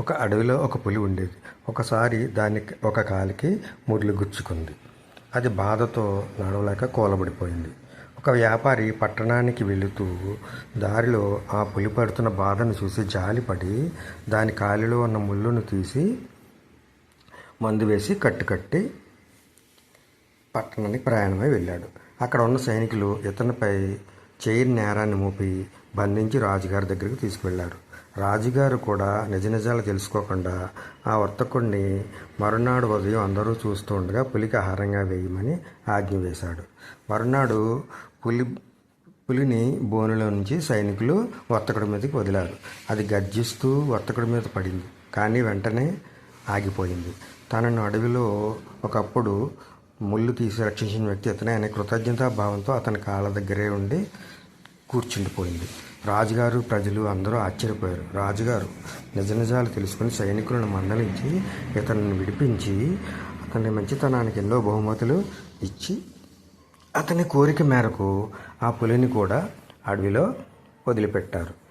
ఒక అడవిలో ఒక పులి ఉండేది. ఒకసారి దాని ఒక కాలికి ముర్లు గుచ్చుకుంది. అది బాధతో నడవలేక కూలబడిపోయింది. ఒక వ్యాపారి పట్టణానికి వెళుతూ దారిలో ఆ పులి పడుతున్న బాధను చూసి జాలిపడి దాని కాలిలో ఉన్న ముళ్ళును తీసి మందు వేసి కట్టుకట్టి పట్టణానికి ప్రయాణమై వెళ్ళాడు. అక్కడ ఉన్న సైనికులు ఇతనిపై చైర్ నేరాన్ని మోపి బంధించి రాజుగారి దగ్గరికి తీసుకువెళ్ళారు రాజుగారు కూడా నిజ నిజాలు తెలుసుకోకుండా ఆ వర్తకుడిని మరునాడు ఉదయం అందరూ చూస్తూ ఉండగా పులికి ఆహారంగా వేయమని ఆజ్ఞ వేశాడు. మరునాడు పులి పులిని బోనులో నుంచి సైనికులు వర్తకుడి మీదకి వదిలారు. అది గర్జిస్తూ వర్తకుడి మీద పడింది. కానీ వెంటనే ఆగిపోయింది. తనను అడవిలో ఒకప్పుడు ముళ్ళు తీసి రక్షించిన వ్యక్తి అతనే అనే కృతజ్ఞతాభావంతో అతని కాళ్ళ దగ్గరే ఉండి కూర్చుండిపోయింది. రాజుగారు ప్రజలు అందరూ ఆశ్చర్యపోయారు. రాజుగారు నిజ నిజాలు తెలుసుకుని సైనికులను మందలించి ఇతనిని విడిపించి అతని మంచితనానికి ఎన్నో బహుమతులు ఇచ్చి అతని కోరిక మేరకు ఆ పులిని కూడా అడవిలో వదిలిపెట్టారు.